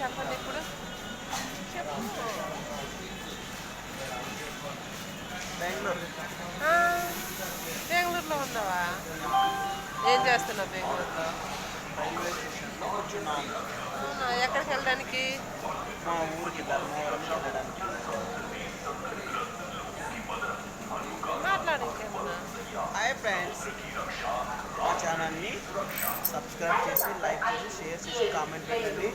చెప్పండి ఇప్పుడు. బెంగళూరు. బెంగళూరులో ఉన్నావా? ఏం చేస్తున్నావు బెంగళూరులో? ఎక్కడికి వెళ్ళడానికి? ఊరికి ధర్మవరం వెళ్ళడానికి మాట్లాడు ఇంకేమన్నా హాయ్ ఫ్రెండ్స్ మా ఛానల్ని సబ్స్క్రైబ్ చేసి లైక్ చేసి షేర్ చేసి కామెంట్ పెట్టండి.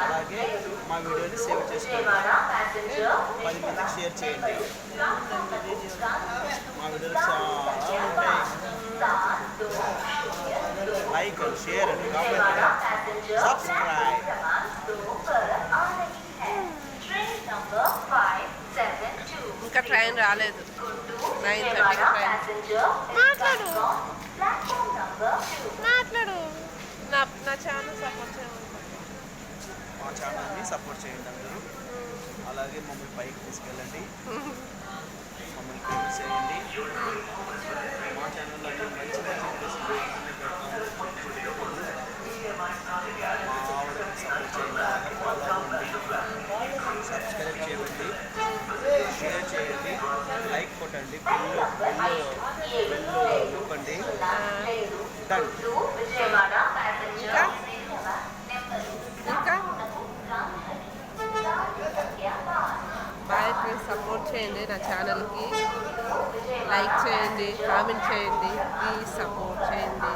అలాగే మా వీడియోని సేవ్ చేసుకోండి. పది మందికి షేర్ చేయండి. మా వీడియోలు చాలా ఉంటాయి. లైక్ షేర్ కామెంట్ సబ్స్క్రైబ్ ఇంకా ట్రైన్ రాలేదు. నైన్ థర్టీకి ట్రైన్. మాట్లాడు. మాట్లాడు. నా నా ఛానల్ సపోర్ట్ చేయమంటారు మా ఛానల్ని సపోర్ట్ చేయండి అందరూ. అలాగే మమ్మల్ని పైకి తీసుకెళ్ళండి. మమ్మల్ని ఫేమస్ చేయండి. మా ఛానల్లో మంచి మంచి వీడియోస్ మా ఆవిడకి సపోర్ట్ చేయండి అలాగే follow అవ్వండి సబ్స్క్రైబ్ చేయండి షేర్ చేయండి లైక్ కొట్టండి బెల్ బెల్ బెల్ నొక్కండి బాయ్ ప్లీజ్ సపోర్ట్ చేయండి నా ఛానల్కి లైక్ చేయండి కామెంట్ చేయండి. ప్లీజ్ సపోర్ట్ చేయండి.